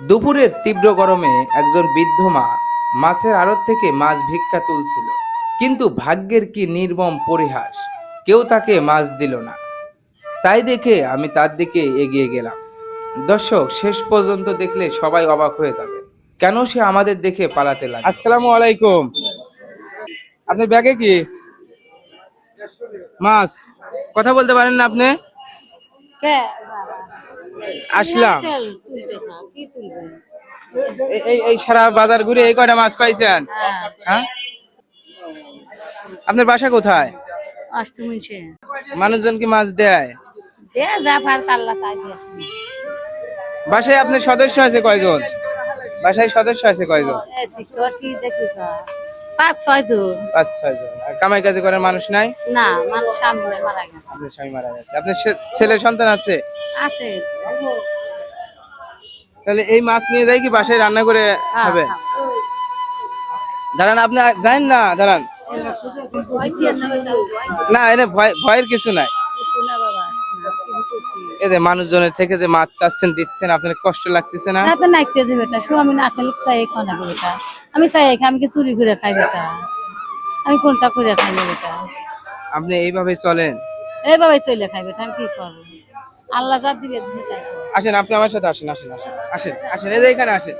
দুপুরের তীব্র গরমে একজন বৃদ্ধ মা মাছের আড়ত থেকে মাছ ভিক্ষা তুলছিল। কিন্তু ভাগ্যের কি নির্মম পরিহাস কেউ তাকে মাছ দিল না। তাই দেখে আমি তার দিকে এগিয়ে গেলাম। দর্শক শেষ পর্যন্ত দেখলে সবাই অবাক হয়ে যাবে। কেন সে আমাদের দেখে পালাতে লাগে আসসালামু আলাইকুম। আপনি ব্যাগে কি? মাছ। কথা বলতে পারেন না আপনি? কে? আসলাম? এই- সারা বাজার ঘুরে এই কয়টা মাছ পাইছেন? হ্যাঁ, হ্যাঁ? আপনার বাসা কোথায়? অষ্টমীছে। মানুষজন কি মাছ দেয়? দে যা পার আল্লাহ তাই বাসায় আপনার সদস্য আছে কয়জন? বাসায় সদস্য আছে কয়জন? পাঁচ ছয় জন। পাঁচ কামাই কাজে করার মানুষ নাই? না মানুষ সামনে মারা গেছে। আপনার স্বামী মারা গেছে আপনার ছেলে সন্তান আছে? আছে। তাহলে এই মাছ নিয়ে যাই কি বাসায় রান্না করে হ্যাঁ, হবে হ্যাঁ। দাঁড়ান আপনি যান না দাঁড়ান। না, এনে ভয় ভয়ের কিছু নাই। এই যে মানুষজনের থেকে যে মাছ চাচ্ছেন দিচ্ছেন আপনার কষ্ট লাগতেছে না? না তো নাইতে যে বেটা স্বামী না খেলে চাই খানা বেটা আমি চাই আমি কি চুরি করে খাই বেটা? আমি কোনটা করে খাই বেটা? আপনি এইভাবে চলেন। এই বাবাই চলে খাই বেটা আমি কি করব? আল্লাহ যা দিবে। আসেন আপনি আমার সাথে আসেন আসেন আসেন আসেন আসেন এই যে এইখানে আসেন।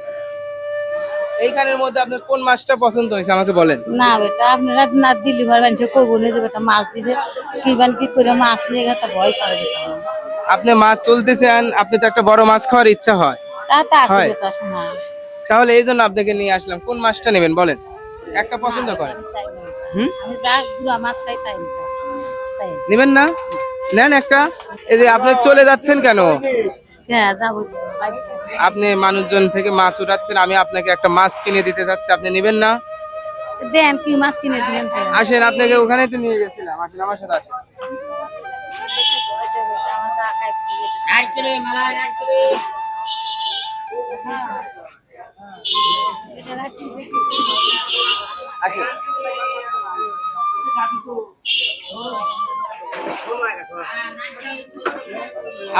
এইখানের মধ্যে আপনার কোন মাছটা পছন্দ হয়েছে আমাকে বলেন। না বেটা আপনারা না যে বেটা মাছ দিছে কিবান কি করে মাছ নিয়ে গেছে ভয় করে আপনি মাছ তুলতেছেন আপনি তো একটা বড় মাছ খাওয়ার ইচ্ছা হয়। তা আছে বেটা শোনা। তাহলে এই জন্য আপনাকে নিয়ে আসলাম কোন মাছটা নেবেন বলেন। একটা পছন্দ করেন। হুম? আমি যা গুড়া মাছ খাই তাই নেবেন না? নেন একটা। এই যে আপনি চলে যাচ্ছেন কেন? হ্যাঁ। আপনি মানুষজন থেকে মাছ উঠাচ্ছেন আমি আপনাকে একটা মাছ কিনে দিতে যাচ্ছি আপনি নেবেন না? দেন কি মাছ কিনে দিলেন আসেন আপনাকে ওখানে তো নিয়ে গেছিলাম আসেন আমার সাথে আসেন। আমার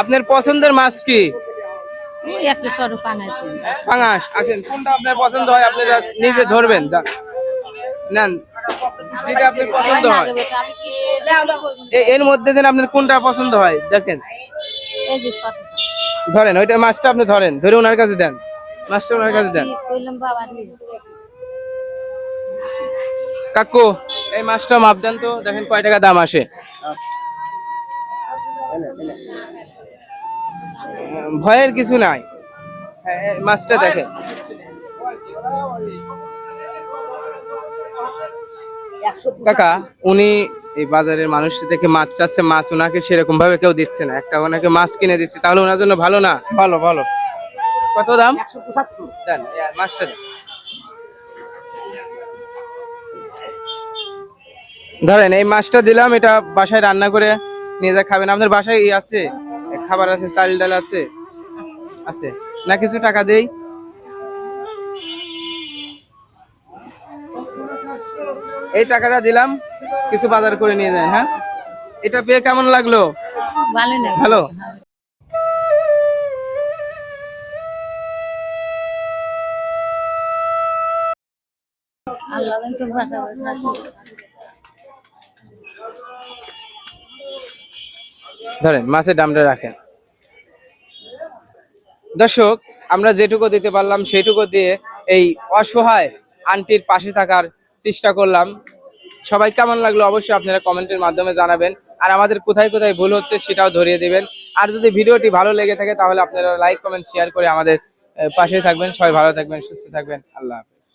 আপনার পছন্দের মাছ কি? একটা সরু দিন। পাঙাশ। আসেন কোনটা আপনার পছন্দ হয়? আপনি নিজে ধরবেন নেন। যেটা আপনার পছন্দ হয়। এর মধ্যে দেন আপনার কোনটা পছন্দ হয়? দেখেন। ধরেন ওইটা মাছটা আপনি ধরেন। ধরে ওনার কাছে দেন। মাছটা ওনার কাছে দেন? কাকু এই মাছটা মাপ দেন তো। দেখেন কয় টাকা দাম আসে। ভয়ের কিছু নাই। হ্যাঁ, মাছটা দেখে কাকা উনি এই বাজারের মানুষ থেকে মাছ চাচ্ছে মাছ ওনাকে সেরকম ভাবে কেউ দিচ্ছে না। একটা ওনাকে মাছ কিনে দিচ্ছে তাহলে ওনার জন্য ভালো না? ভালো ভালো। কত দাম? দেন মাছটা দেন। ধরেন এই মাছটা দিলাম এটা বাসায় রান্না করে নিয়ে যা খাবেন। আপনার বাসায় ই আছে খাবার আছে চাল ডাল আছে। আছে। না কিছু টাকা দেই? এই টাকাটা দিলাম কিছু বাজার করে নিয়ে যান হ্যাঁ? এটা পেয়ে কেমন লাগল? ভালো না ভালো? আল্লাহ ধরেন, মাছের দামটা রাখেন। দর্শক, আমরা যেটুকু দিতে পারলাম সেটুকু দিয়ে এই অসহায় আন্টির পাশে থাকার চেষ্টা করলাম। সবাই কেমন লাগল অবশ্যই আপনারা কমেন্টের মাধ্যমে জানাবেন। আর আমাদের কোথায় কোথায় ভুল হচ্ছে সেটাও ধরিয়ে দেবেন। আর যদি ভিডিওটি ভালো লেগে থাকে তাহলে আপনারা লাইক, কমেন্ট শেয়ার করে আমাদের পাশে থাকবেন। সবাই ভালো থাকবেন, সুস্থ থাকবেন। আল্লাহ হাফেজ।